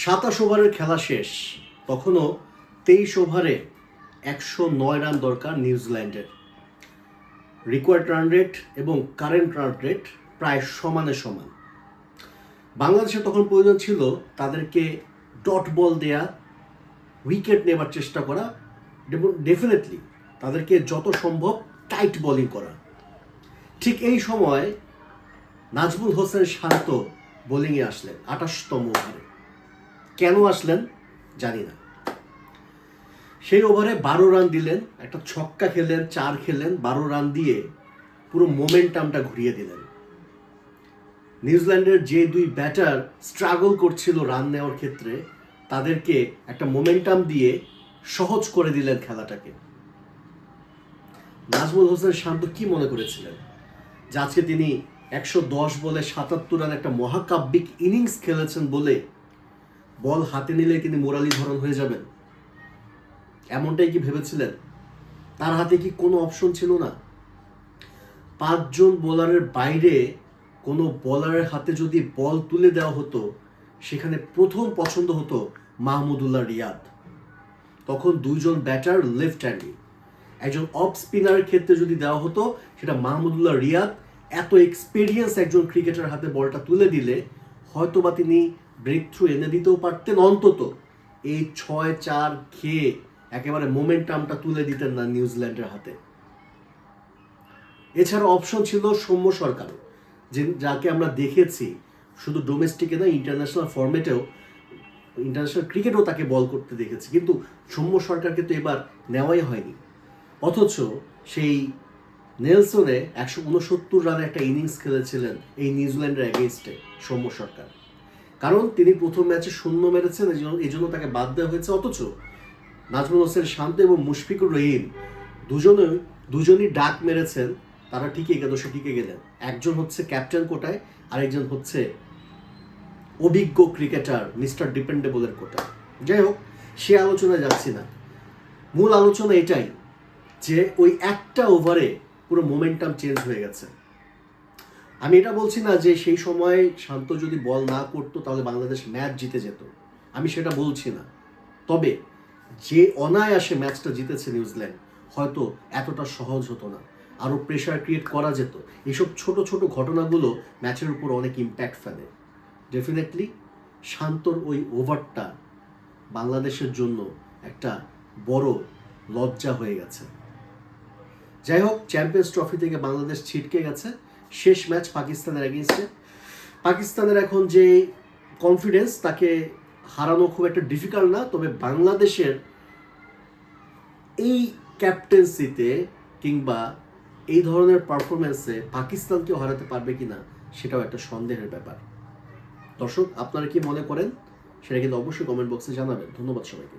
সাতাশ ওভারের খেলা শেষ। তখনও তেইশ ওভারে একশো নয় রান দরকার নিউজিল্যান্ডের। রিকোয়ার্ড রান রেট এবং কারেন্ট রান রেট প্রায় সমানে সমান। বাংলাদেশের তখন প্রয়োজন ছিল তাদেরকে ডট বল দেয়া, উইকেট নেবার চেষ্টা করা ডেফিনেটলি তাদেরকে যত সম্ভব টাইট বোলিং করা। ঠিক এই সময় নাজমুল হোসেন শান্ত বোলিংয়ে আসলেন আঠাশতম ওভারে। কেন আসলেন জানি না। সেই ওভারে বারো রান দিলেন, একটা ছক্কা খেলেন চার খেলেন বারো রান দিয়ে পুরো মোমেন্টামটা ঘুরিয়ে দিলেন। নিউজিল্যান্ডের যে দুই ব্যাটার স্ট্রাগল করছিল রান নেওয়ার ক্ষেত্রে, তাদেরকে একটা মোমেন্টাম দিয়ে সহজ করে দিলেন খেলাটাকে। নাজমুল হোসেন শান্ত কি মনে করেছিলেন? যে আজকে তিনি একশো দশ বলে সাতাত্তর রান একটা মহাকাব্যিক ইনিংস খেলেছেন বলে বল হাতে নিলে তিনি মোরালিধরন হয়ে যাবেন এমনটাই কি ভেবেছিলেন? তার হাতে কি কোনো অপশন ছিল না? পাঁচজন বোলারের বাইরে কোনো বলারের হাতে যদি বল তুলে দেওয়া হতো, সেখানে প্রথম পছন্দ হতো মাহমুদুল্লাহ রিয়াদ। তখন দুইজন ব্যাটার লেফট হ্যান্ডি একজন অফ স্পিনারের ক্ষেত্রে যদি দেওয়া হতো, সেটা মাহমুদুল্লাহ রিয়াদ। এত এক্সপিরিয়েন্স একজন ক্রিকেটার হাতে বলটা তুলে দিলে, হয়তোবা তিনি ব্রেক থ্রু এনে দিতেও পারতেন অন্তত। এই ছয়, চার খেয়ে একেবারে মোমেন্টামটা তুলে দিতেন না নিউজিল্যান্ডের হাতে। এছাড়া অপশন ছিল সৌম্য সরকার যে যাকে আমরা দেখেছি শুধু ডোমেস্টিকে না ইন্টারন্যাশনাল ফর্মেটেও ইন্টারন্যাশনাল ক্রিকেটেও তাকে বল করতে দেখেছি। কিন্তু সৌম্য সরকারকে তো এবার নেওয়াই হয়নি। অথচ সেই নেলসনে একশো উনসত্তর রানে একটা ইনিংস খেলেছিলেন এই নিউজিল্যান্ডের অ্যাগেনস্টে সৌম্য সরকার। কারণ তিনি প্রথম ম্যাচে শূন্য মেরেছেন, এই জন্য- তাকে বাদ দেওয়া হয়েছে। অথচ নাজমুল হোসেন শান্ত এবং মুশফিকুর রহিম দুজনে দুজনই ডাক মেরেছেন। তারা ঠিক একাদশে টিকে গেলেন। একজন হচ্ছে ক্যাপ্টেন কোটায়, আরেকজন হচ্ছে অভিজ্ঞ ক্রিকেটার, মিস্টার ডিপেন্ডেবলের কোটায়। যাই হোক, সে আলোচনায় যাচ্ছি না। মূল আলোচনা এটাই যে ওই একটা ওভারে পুরো মোমেন্টাম চেঞ্জ হয়ে গেছে। আমি এটা বলছি না যে সেই সময় শান্ত যদি বল না করতো, তাহলে বাংলাদেশ ম্যাচ জিতে যেত। আমি সেটা বলছি না। তবে যে অনায়াসে ম্যাচটা জিতেছে নিউজিল্যান্ড, হয়তো এতটা সহজ হতো না। আরও প্রেশার ক্রিয়েট করা যেত। এইসব ছোট ছোট ঘটনাগুলো ম্যাচের উপর অনেক ইম্প্যাক্ট ফেলে। ডেফিনেটলি শান্তর ওই ওভারটা বাংলাদেশের জন্য একটা বড় লজ্জা হয়ে গেছে। যাই হোক চ্যাম্পিয়ন্স ট্রফি থেকে বাংলাদেশ ছিটকে গেছে। শেষ ম্যাচ পাকিস্তানের এগেনস্টে পাকিস্তানের এখন যে কনফিডেন্স তাকে হারানো খুব একটা ডিফিকাল্ট না, তবে বাংলাদেশের এই ক্যাপ্টেন্সিতে কিংবা এই ধরনের পারফরমেন্সে পাকিস্তানকেও হারাতে পারবে কিনা, সেটাও একটা সন্দেহের ব্যাপার। দর্শক, আপনারা কি মনে করেন? সেটা কিন্তু অবশ্যই কমেন্ট বক্সে জানাবেন। ধন্যবাদ সবাইকে।